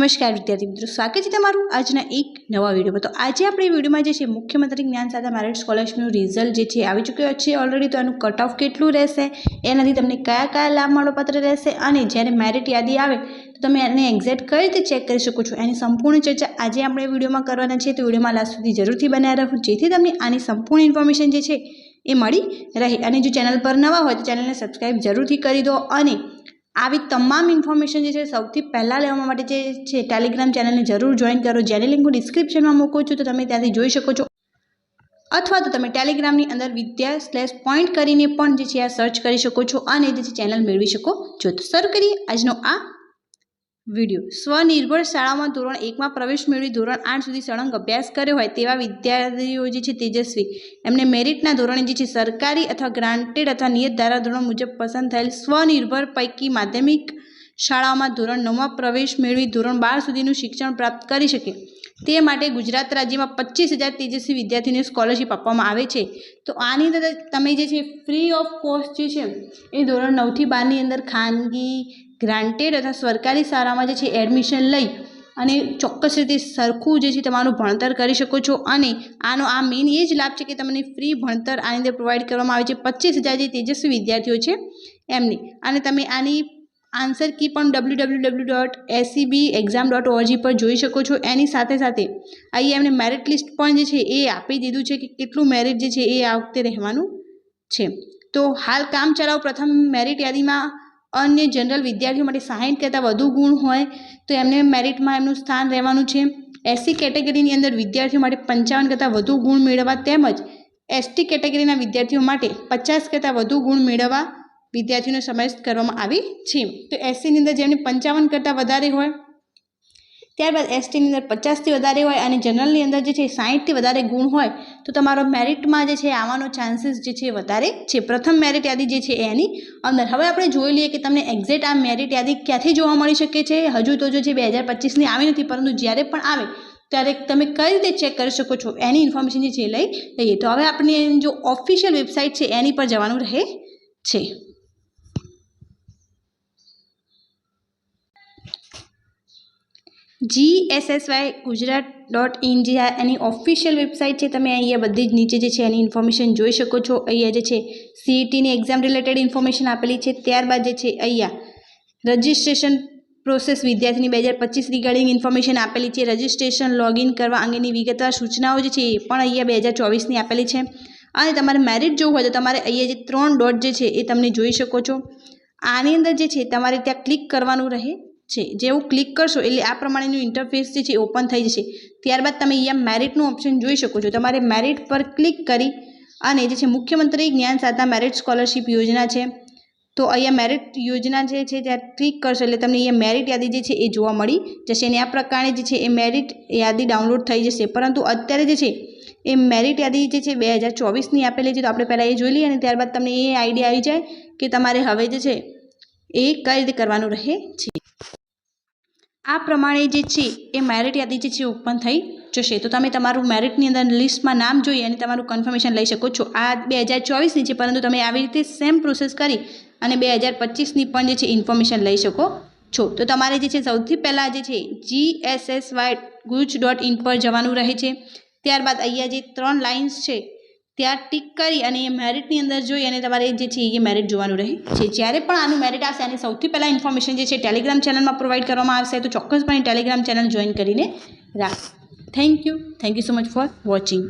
નમસ્કાર વિદ્યાર્થી મિત્રો, સ્વાગત છે તમારું આજના એક નવા વિડીયોમાં. તો આજે આપણે વિડીયોમાં જે છે, મુખ્યમંત્રી જ્ઞાન સાધા મેરિટ સ્કોલરશીપનું રિઝલ્ટ જે છે આવી ચૂક્યો છે. ઓલરેડી તો એનું કટ ઓફ કેટલું રહેશે? એનાથી તમને કયા કયા લાભ મળવાપાત્ર રહેશે? અને જ્યારે મેરિટ યાદી આવે, તો તમે એને એક્ઝેક્ટ કઈ રીતે ચેક કરી શકો છો? એની સંપૂર્ણ ચર્ચા આજે આપણે વિડીયોમાં કરવાના છે તો વિડીયોમાં લાસ્ટ સુધી જરૂરથી બનાવી રાખો જેથી તમને આની સંપૂર્ણ ઇન્ફોર્મેશન જે છે, એ મળી રહે. અને જો ચેનલ પર નવા હોય, તો ચેનલને સબસ્ક્રાઈબ જરૂરથી કરી દો. અને આવી તમામ ઇન્ફોર્મેશન જે છે સૌથી પહેલાં લેવા માટે જે છે ટેલિગ્રામ ચેનલને જરૂર જોઈન કરો. જેની લિંક હું ડિસ્ક્રિપ્શનમાં મૂકું છું તો તમે ત્યાંથી જોઈ શકો છો. અથવા તો તમે ટેલિગ્રામની અંદર વિદ્યા સ્લેશ પોઈન્ટ કરીને પણ જે છે આ સર્ચ કરી શકો છો અને જે ચેનલ મેળવી શકો છો. તો શરૂ કરીએ આજનો આ વીડિયો. સ્વનિર્ભર શાળામાં ધોરણ એકમાં પ્રવેશ મેળવી ધોરણ આઠ સુધી સળંગ અભ્યાસ કર્યો હોય તેવા વિદ્યાર્થીઓ જે છે તેજસ્વી. એમને મેરિટના ધોરણે જે છે સરકારી અથવા ગ્રાન્ટેડ અથવા નિયત ધારાધોરણ મુજબ પસંદ થયેલ સ્વનિર્ભર પૈકી માધ્યમિક શાળાઓમાં ધોરણ નવમાં પ્રવેશ મેળવી ધોરણ બાર સુધીનું શિક્ષણ પ્રાપ્ત કરી શકે. તે માટે ગુજરાત રાજ્યમાં પચીસ હજાર તેજસ્વી વિદ્યાર્થીઓને સ્કોલરશીપ આપવામાં આવે છે. તો આની અંદર તમે જે છે ફ્રી ઓફ કોસ્ટ જે છે એ ધોરણ નવથી બારની અંદર ખાનગી ગ્રાન્ટેડ અથવા સરકારી શાળામાં જે છે એડમિશન લઈ અને ચોક્કસ રીતે સરખું જે છે તમારું ભણતર કરી શકો છો અને આનો આ મેઇન એ જ લાભ છે કે તમને ફ્રી ભણતર આની અંદર પ્રોવાઈડ કરવામાં આવે છે. પચીસ હજાર જે તેજસ્વી વિદ્યાર્થીઓ છે એમને. અને તમે આની આન્સર કી પણ W W W dot ACB exam dot ORG પર જોઈ શકો છો. એની સાથે સાથે અહીં એમને મેરિટ લિસ્ટ પણ જે છે એ આપી દીધું છે કે કેટલું મેરિટ જે છે એ આ વખતે રહેવાનું છે. તો હાલ કામ ચલાવ પ્રથમ મેરિટ યાદીમાં અન્ય જનરલ વિદ્યાર્થીઓ માટે સાહીઠ કરતાં વધુ ગુણ હોય, તો એમને મેરિટમાં એમનું સ્થાન રહેવાનું છે. એસસી કેટેગરીની અંદર વિદ્યાર્થીઓ માટે પંચાવન કરતાં વધુ ગુણ મેળવવા તેમજ એસટી કેટેગરીના વિદ્યાર્થીઓ માટે પચાસ કરતાં વધુ ગુણ મેળવવા વિદ્યાર્થીઓનો સમાવેશ કરવામાં આવી છે. તો એસસીની અંદર જેમને પંચાવન કરતાં વધારે હોય ત્યારબાદ એસટીની અંદર પચાસથી વધારે હોય અને જનરલની અંદર જે છે સાહીઠથી વધારે ગુણ હોય, તો તમારો મેરિટમાં જે છે આવવાનો ચાન્સીસ જે છે વધારે છે. પ્રથમ મેરિટ યાદી જે છે એની અંદર. હવે આપણે જોઈ લઈએ કે તમને એક્ઝેક્ટ આ મેરિટ યાદી ક્યાંથી જોવા મળી શકે છે? હજુ તો જો છે બે હજાર પચીસની આવી નથી, પરંતુ જ્યારે પણ આવે, ત્યારે તમે કઈ રીતે ચેક કરી શકો છો? એની ઇન્ફોર્મેશન જે છે લઈ લઈએ. તો હવે આપણી જો ઓફિશિયલ વેબસાઇટ છે, એની પર જવાનું રહે છે. G S S Y Gujarat dot in જે એની ઓફિશિયલ વેબસાઇટ છે, તમે અહીંયા બધી જ નીચે જે છે એની ઇન્ફોર્મેશન જોઈ શકો છો. અહીંયા જે છે સીઈટીની એક્ઝામ રિલેટેડ ઇન્ફોર્મેશન આપેલી છે. ત્યારબાદ જે છે અહીંયા રજિસ્ટ્રેશન પ્રોસેસ વિદ્યાર્થીની બે હજાર પચીસ રિગાર્ડિંગ ઇન્ફોર્મેશન આપેલી છે. રજિસ્ટ્રેશન લોગિન કરવા અંગેની વિગતવાર સૂચનાઓ જે છે એ પણ અહીંયા બે હજાર ચોવીસની આપેલી છે. અને તમારે મેરિટ જોવું હોય તો તમારે અહીંયા જે ત્રણ ડોટ જે છે એ તમને જોઈ શકો છો. આની અંદર જે છે તમારે ત્યાં ક્લિક કરવાનું રહે. છે. જે હું ક્લિક કરશો એટલે આ પ્રમાણેનું ઇન્ટરફેસ જે છે ઓપન થઈ જશે. ત્યારબાદ તમે અહીંયા મેરિટનું ઓપ્શન જોઈ શકો છો. તમારે મેરિટ પર ક્લિક કરી અને જે છે મુખ્યમંત્રી જ્ઞાન સાધના મેરિટ સ્કોલરશિપ યોજના છે. તો અહીંયા મેરિટ યોજના જે છે ત્યાં ક્લિક કરશો એટલે તમને અહીંયા મેરિટ યાદી જે છે એ જોવા મળી જશે અને આ પ્રકારે જે છે એ મેરિટ યાદી ડાઉનલોડ થઈ જશે. પરંતુ અત્યારે જે છે એ મેરિટ યાદી જે છે બે હજાર ચોવીસની આપેલી છે તો આપણે પહેલાં એ જોઈ લઈએ અને ત્યારબાદ તમને એ આઈડિયા આવી જાય કે તમારે હવે જે છે એ કઈ રીતે કરવાનું રહે છે. આ પ્રમાણે જે છે, એ મેરિટ યાદી જે છે ઓપન થઈ જશે. તો તમે તમારું મેરિટની અંદર લિસ્ટમાં નામ જોઈ અને તમારું કન્ફર્મેશન લઈ શકો છો. આ બે હજાર ચોવીસની છે, પરંતુ તમે આવી રીતે સેમ પ્રોસેસ કરી અને બે હજાર પચીસની પણ જે છે ઇન્ફોર્મેશન લઈ શકો છો. તો તમારે જે છે, સૌથી પહેલાં જે છે G S S Y guj dot in પર જવાનું રહે છે. ત્યારબાદ અહીંયા જે ત્રણ લાઇન્સ છે ત્યાં ટીક કરી અને એ મેરિટની અંદર જોઈ અને તમારે જે છે એ મેરિટ જોવાનું રહે. છે જ્યારે પણ આનું મેરિટ આવશે આની સૌથી પહેલાં ઇન્ફોર્મેશન જે છે ટેલિગ્રામ ચેનલમાં પ્રોવાઈડ કરવામાં આવશે. તો ચોક્કસપણે ટેલિગ્રામ ચેનલ જોઈન કરીને રાખ. Thank you thank you so much for watching